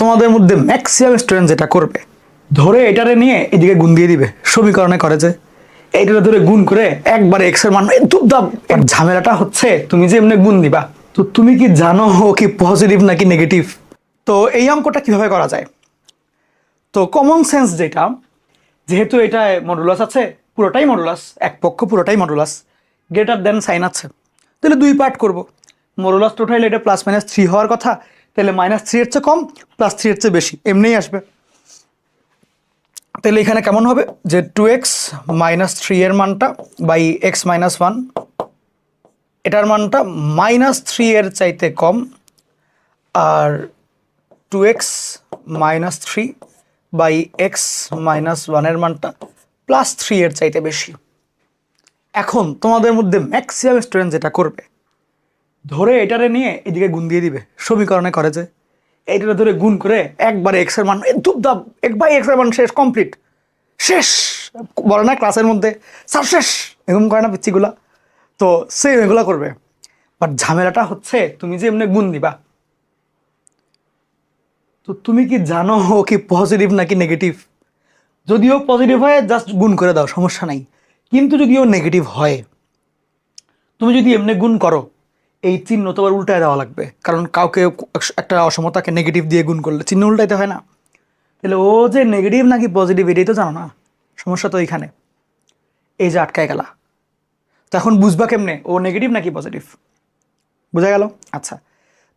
তোমাদের মধ্যে maximum student যেটা করবে, ধরে এটারে নিয়ে এদিকে গুণ দিয়ে দিবে। সমীকরণে করে যে এইটারে ধরে গুণ করে একবারে এক্সের মান এক ঝামেলাটা হচ্ছে, তুমি যে এমনি গুণ দিবা, তো তুমি কি জানো কি পজিটিভ নাকি নেগেটিভ তো এই অঙ্কটা কীভাবে করা যায়? তো কমন সেন্স যেটা, যেহেতু এটা মডুলাস আছে, পুরোটাই মডুলাস এক পক্ষ পুরোটাই মডুলাস গ্রেটার দেন সাইন আছে। তাহলে দুই পার্ট করব। মডুলাস টোটাল এটা প্লাস মাইনাস থ্রি হওয়ার কথা তাহলে মাইনাস থ্রি এর চেয়ে কম প্লাস থ্রি এর চেয়ে বেশি, এমনিই আসবে। তাহলে এখানে কেমন হবে? যে টু এক্স মাইনাস থ্রি এর মানটা বাই এক্স মাইনাস ওয়ান এটার মানটা মাইনাস থ্রি এর চাইতে কম, আর two X minus three by X minus ওয়ানের মানটা প্লাস থ্রি এর চাইতে বেশি। এখন তোমাদের মধ্যে ম্যাক্সিমাম স্টুডেন্ট যেটা করবে ধরে এটারে নিয়ে এদিকে গুণ দিয়ে দিবে। সমীকরণে করে যে এইটারে ধরে গুণ করে একবারে এক্সের মান দুবদাব একবার এক্সের মান শেষ কমপ্লিট শেষ! বলে না ক্লাসের মধ্যে? স্যার, শেষ! এরকম করে না পিচ্ছিগুলা তো সেম এগুলা করবে। বাট ঝামেলাটা হচ্ছে, তুমি যে এমনি গুণ দিবা। তো তুমি কি জানো কি পজিটিভ নাকি নেগেটিভ যদিও পজিটিভ হয় জাস্ট গুণ করে দাও, সমস্যা নাই। কিন্তু যদিও নেগেটিভ হয়, তুমি যদি এমনি গুণ করো এই চিহ্ন তোমার উল্টায় দেওয়া লাগবে। কারণ কাউকে একটা অসমতাকে নেগেটিভ দিয়ে গুণ করলে চিহ্ন উল্টাইতে হয় না। তাহলে ও যে নেগেটিভ নাকি পজিটিভ এটাই তো জানো না। সমস্যা তো এইখানে। এই যে আটকায় গেলা। তো এখন বুঝবা কেমনে? ও নেগেটিভ নাকি পজিটিভ বোঝা গেল? আচ্ছা।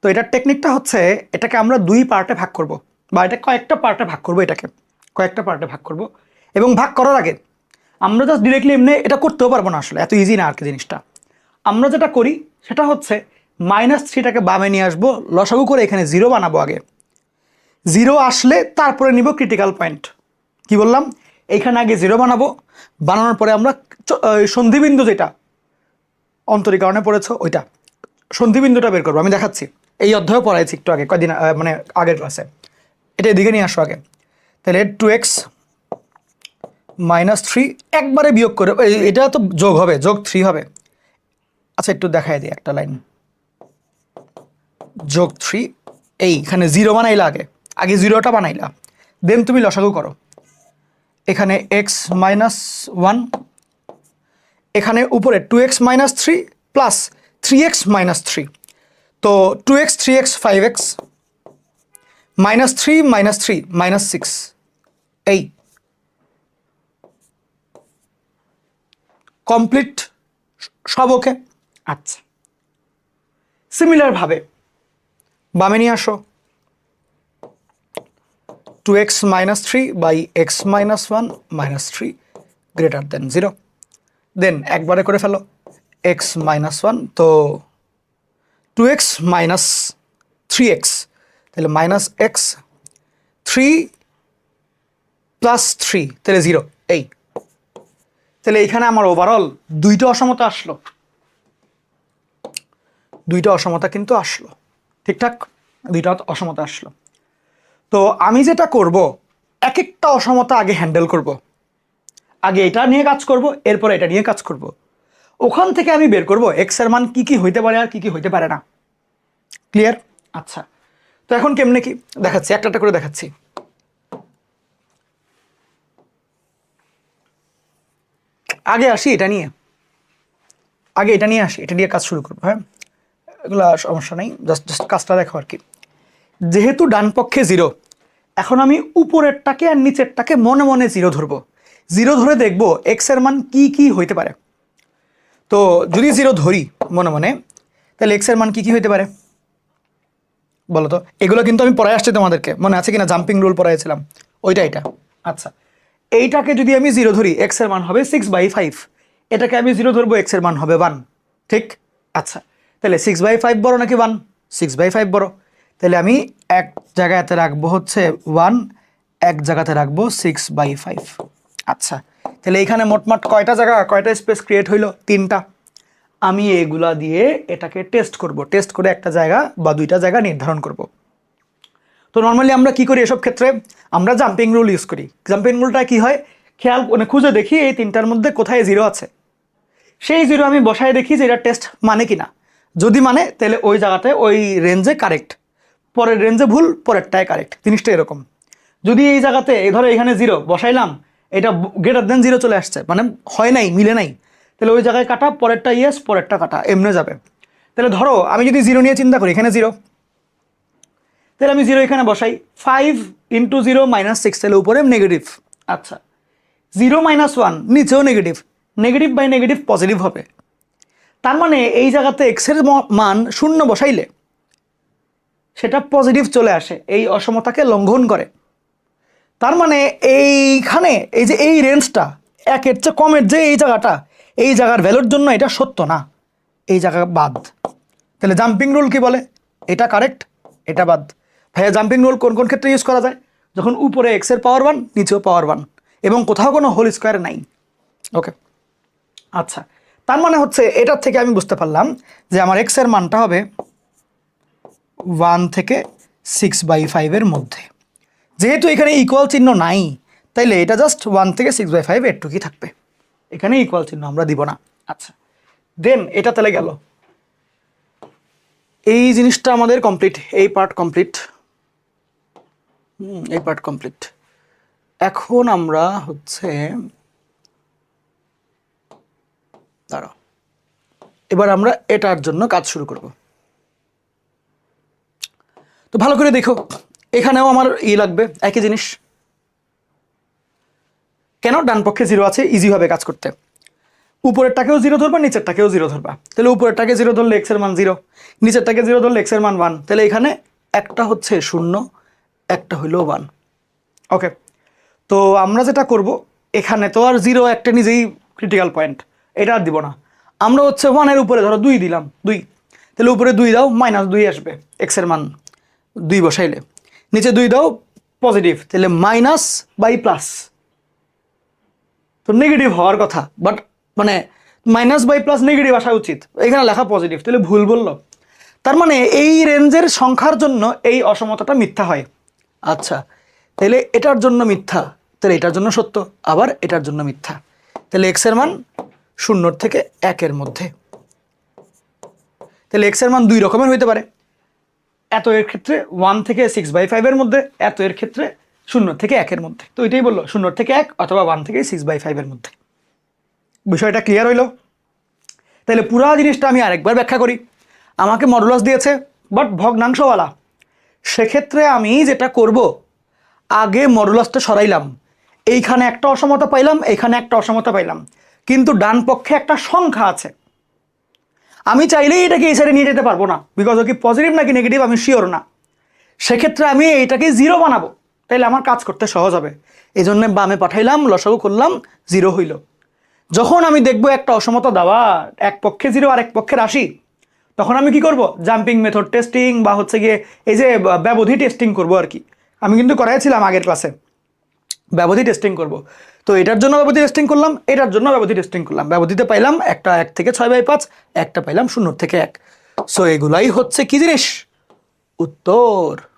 তো এটার টেকনিকটা হচ্ছে, এটাকে আমরা দুই পার্টে ভাগ করব। বা এটা কয়েকটা পার্টে ভাগ করব এটাকে। কয়েকটা পার্টে ভাগ করব। এবং ভাগ করার আগে আমরা জাস্ট ডিরেক্টলি এমনি এটা করতেও পারব না আসলে। এত ইজি না আর কি জিনিসটা। আমরা যেটা করি, সেটা হচ্ছে মাইনাস থ্রিটাকে বামে নিয়ে আসব, লসাগু করে এখানে জিরো বানাবো আগে। জিরো আসলে তারপরে নিব ক্রিটিক্যাল পয়েন্ট কি বললাম? এইখানে আগে জিরো বানাবো, বানানোর পরে আমরা সন্ধিবিন্দু যেটা অন্তরীকরণে পড়েছ, ওইটা। সন্ধিবিন্দুটা বের করব, আমি দেখাচ্ছি। এই অধ্যায় পড়াইছি একটু আগে, কয়দিন মানে আগের ক্লাসে এটা এদিকে নিয়ে আসো আগে। তাহলে টু এক্স মাইনাস থ্রি একবারে বিয়োগ করে এটা তো যোগ হবে, যোগ থ্রি হবে। আচ্ছা একটু দেখাই দিই একটা লাইন। যোগ থ্রি এইখানে জিরো বানাইলা আগে। আগে জিরোটা বানাইলা। দেন তুমি লসাগু করো। এখানে এক্স মাইনাস ওয়ান এখানে উপরে two X minus three plus three X minus three তো two X three X five X minus three minus three minus six এই। কমপ্লিট সব ওকে আচ্ছা। সিমিলারভাবে বামে নিয়ে আসো। Two X minus three by X minus one minus three greater than zero then একবারে করে ফেলো এক্স মাইনাস ওয়ান তো two X minus three X তাহলে minus X three plus three তাহলে জিরো এই তাহলে এইখানে আমার ওভারঅল দুইটা অসমতা আসলো। দুইটা অসমতা কিন্তু আসলো। ঠিকঠাক? দুইটা অসমতা আসলো। তো আমি যেটা করব এক একটা অসমতা আগে হ্যান্ডেল করব। আগে এটা নিয়ে কাজ করব, এরপর এটা নিয়ে কাজ করব। ওখান থেকে আমি বের করব এক্সের মান কি কি হইতে পারে আর কি কি হইতে পারে না। ক্লিয়ার আচ্ছা। তো এখন কেমনে কি? দেখাচ্ছি একটা একটা করে দেখাচ্ছি। আগে আসি এটা নিয়ে। আগে এটা নিয়ে আসি, এটা নিয়ে কাজ শুরু করব হ্যাঁ? এগুলো সমস্যা নেই জাস্ট জাস্ট কাজটা দেখো আর কি। যেহেতু ডান পক্ষে জিরো এখন আমি উপরেরটাকে আর নিচেরটাকে মনে মনে জিরো ধরবো। জিরো ধরে দেখব এক্সের মান কি কি হইতে পারে। তো যদি জিরো ধরি মনে মনে, তাহলে এক্সের মান কি কি হইতে পারে? বলো তো, এগুলো কিন্তু আমি পড়ায় আসছি তোমাদেরকে, মনে আছে কিনা? জাম্পিং রুল পড়াইছিলাম ওইটা এটা। আচ্ছা এইটাকে যদি আমি জিরো ধরি এক্সের মান হবে সিক্স বাই ফাইভ এটাকে আমি জিরো ধরবো এক্সের মান হবে ওয়ান ঠিক? আচ্ছা তাহলে সিক্স বাই ফাইভ বড় নাকি ওয়ান সিক্স বাই ফাইভ বড়। তাহলে আমি এক জায়গাতে রাখব হচ্ছে ওয়ান এক জায়গাতে রাখব সিক্স বাই ফাইভ আচ্ছা তাহলে এইখানে মোটমাট কয়টা জায়গা, কয়টা স্পেস ক্রিয়েট হইল? তিনটা। আমি এগুলা দিয়ে এটাকে টেস্ট করব। টেস্ট করে একটা জায়গা বা দুইটা জায়গা নির্ধারণ করব। তো নর্মালি আমরা কি করি এসব ক্ষেত্রে? আমরা জাম্পিং রুল ইউজ করি। জাম্পিং রুলটা কি হয়? খেয়াল মানে খুঁজে দেখি এই তিনটার মধ্যে কোথায় জিরো আছে। সেই জিরো আমি বসায় দেখি যে এটা টেস্ট মানে কি না যদি মানে তাহলে ওই জায়গাতে ওই রেঞ্জে কারেক্ট পরের রেঞ্জে ভুল, পরেরটায় কারেক্ট জিনিসটা এরকম। যদি এই জায়গাতে, এই ধরো এখানে জিরো বসাইলাম, এটা গ্রেটার দেন জিরো চলে আসছে মানে হয় নাই, মিলে নাই, তাহলে ওই জায়গায় কাটা, পরেরটা ইয়েস পরেরটা কাটা, এমনে যাবে। তাহলে ধরো, আমি যদি জিরো নিয়ে চিন্তা করি, এখানে জিরো তাহলে আমি জিরো এখানে বসাই five into zero minus six তাহলে উপরে নেগেটিভ আচ্ছা। জিরো মাইনাস ওয়ান নিচেও negative negative by negative positive হবে। তার মানে এই জায়গাতে এক্সের মান শূন্য বসাইলে সেটা পজিটিভ চলে আসে, এই অসমতাকে লঙ্ঘন করে। তার মানে এইখানে এই যে এই রেঞ্জটা একের চেয়ে কমের যে এই জায়গাটা, এই জায়গার ভ্যালুর জন্য এটা সত্য না। এই জায়গা বাদ। তাহলে জাম্পিং রুল কি বলে? এটা কারেক্ট এটা বাদ। ভাইয়া জাম্পিং রুল কোন কোন ক্ষেত্রে ইউজ করা যায়? যখন উপরে এক্সের পাওয়ার ওয়ান নিচেও পাওয়ার ওয়ান এবং কোথাও কোনো হোল স্কোয়ার নাই। ওকে আচ্ছা। তার মানে হচ্ছে এটার থেকে আমি বুঝতে পারলাম যে আমার এক্সের মানটা হবে ওয়ান থেকে সিক্স বাই ফাইভের মধ্যে। যেহেতু এখানে ইকুয়াল চিহ্ন নাই, তাইলে এটা জাস্ট ওয়ান থেকে সিক্স বাই ফাইভ এরটুকুই থাকবে। এখানে ইকুয়াল চিহ্ন আমরা দিব না। আচ্ছা দেন এটা তাহলে গেল। এই জিনিসটা আমাদের কমপ্লিট এই পার্ট কমপ্লিট এই পার্ট কমপ্লিট এখন আমরা হচ্ছে দাঁড়াও। এবার আমরা এটার জন্য কাজ শুরু করব। তো ভালো করে দেখো, এখানেও আমার ই লাগবে, একই জিনিস। কেন? ডান পক্ষে জিরো আছে ইজি হবে কাজ করতে। উপরেরটাকেও জিরো ধরবা, নিচেরটাকেও জিরো ধরবা। তাহলে উপরেরটাকে জিরো ধরলে এক্সের মান জিরো নিচেরটাকে জিরো ধরলে এক্সের মান ওয়ান তাহলে এখানে একটা হচ্ছে শূন্য, একটা হইল ওয়ান ওকে তো আমরা যেটা করব, এখানে তো আর জিরো একটা নিজেই ক্রিটিক্যাল পয়েন্ট এটা আর দিব না। আমরা হচ্ছে ওয়ানের উপরে ধরো দুই দিলাম, দুই। তাহলে উপরে দুই দাও মাইনাস দুই আসবে এক্সের মান দুই বসাইলে। নিচে দুই দাও পজিটিভ তাহলে মাইনাস বাই প্লাস তো নেগেটিভ হওয়ার কথা বাট মানে মাইনাস বাই প্লাস নেগেটিভ আসা উচিত। এখানে লেখা পজিটিভ তাহলে ভুল বলল। তার মানে এই রেঞ্জের সংখ্যার জন্য এই অসমতাটা মিথ্যা হয়। আচ্ছা তাহলে এটার জন্য মিথ্যা, তাহলে এটার জন্য সত্য, আবার এটার জন্য মিথ্যা। তাহলে এক্সের মান শূন্যর থেকে একের মধ্যে। তাহলে এক্সের মান দুই রকমের হইতে পারে। এত এর ক্ষেত্রে ওয়ান থেকে সিক্স বাই ফাইভের মধ্যে, এত এর ক্ষেত্রে শূন্য থেকে একের মধ্যে। তো এটাই বলল, শূন্য থেকে এক অথবা ওয়ান থেকে সিক্স বাই ফাইভের মধ্যে। বিষয়টা ক্লিয়ার হইল? তাহলে পুরা জিনিসটা আমি আরেকবার ব্যাখ্যা করি। আমাকে মডুলাস দিয়েছে বাট ভগ্নাংশওয়ালা। সেক্ষেত্রে আমি যেটা করব, আগে মডুলাসটা সরাইলাম। এইখানে একটা অসমতা পাইলাম, এইখানে একটা অসমতা পাইলাম। কিন্তু ডান পক্ষে একটা সংখ্যা আছে। আমি চাইলেই এটাকে এই সাইডে নিয়ে যেতে পারব না বিকজ ও কি পজিটিভ নাকি নেগেটিভ আমি শিওর না। সেক্ষেত্রে আমি এইটাকে জিরো বানাবো, তাইলে আমার কাজ করতে সহজ হবে। এই জন্য বামে পাঠাইলাম, লসাগু করলাম জিরো হইল। যখন আমি দেখব একটা অসমতা দেওয়া, এক পক্ষে জিরো আর এক পক্ষে রাশি, তখন আমি কি করব? জাম্পিং মেথড টেস্টিং বা হচ্ছে গিয়ে এই যে ব্যবধি টেস্টিং করব আর কি। আমি কিন্তু করাইছিলাম আগের ক্লাসে ব্যবধি টেস্টিং করব। তো এটার জন্য ব্যবধি টেস্টিং করলাম, এটার জন্য ব্যবধি টেস্টিং করলাম। ব্যবধিতে পাইলাম একটা এক থেকে ছয় বাই পাঁচ, একটা পাইলাম শূন্য থেকে এক। সো এগুলাই হচ্ছে কি জিনিস? উত্তর।